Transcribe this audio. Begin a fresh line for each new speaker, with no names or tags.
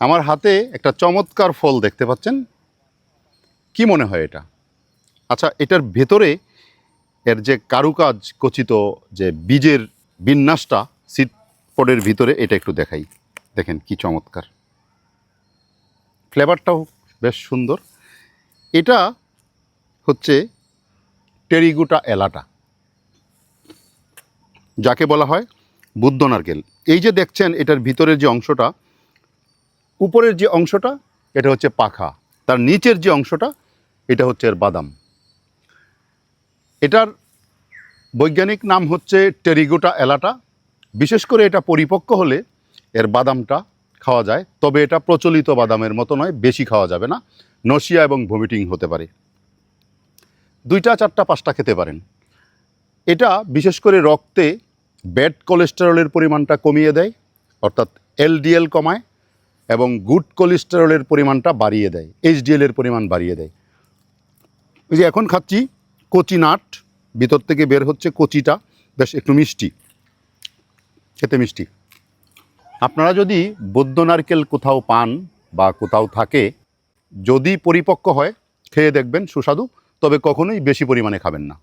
আমার হাতে একটা চমৎকার ফল দেখতে পাচ্ছেন। কি মনে হয় এটা? আচ্ছা এটার ভেতরে এর যে কারুকাজ খচিত যে বীজের বিন্যাসটা সিট পডের ভিতরে, এটা একটু দেখাই। দেখেন কি চমৎকার। ফ্লেভারটাও বেশ সুন্দর। এটা হচ্ছে টেরিগুটা এলাটা। যাকে বলা হয় বুদ্ধ নারকেল এই যে দেখছেন, এটার ভিতরের যে অংশটা উপরের যে অংশটা, এটা হচ্ছে পাখা। তার নিচের যে অংশটা, এটা হচ্ছে এর বাদাম। এটার বৈজ্ঞানিক নাম হচ্ছে টেরিগোটা এলাটা। বিশেষ করে এটা পরিপক্ক হলে এর বাদামটা খাওয়া যায়, তবে এটা প্রচলিত বাদামের মতো নয়, বেশি খাওয়া যাবে না। নসিয়া এবং ভমিটিং হতে পারে। দুইটা, চারটা, পাঁচটা খেতে পারেন। এটা বিশেষ করে রক্তে ব্যাড কোলেস্টেরলের পরিমাণটা কমিয়ে দেয়, অর্থাৎ এলডিএল কমায়। এবং গুড কোলেস্টেরলের পরিমাণটা বাড়িয়ে দেয় এইচডিএল এর পরিমাণ বাড়িয়ে দেয়। এই যে এখন খাচ্ছি কচি নাট, ভিতর থেকে বের হচ্ছে কচিটা, বেশ একটু মিষ্টি, খেতে মিষ্টি। আপনারা যদি বৌদ্ধ নারকেল কোথাও পান বা কোথাও থাকে, যদি পরিপক্ক হয়, খেয়ে দেখবেন সুস্বাদু, তবে কখনোই বেশি পরিমাণে খাবেন না।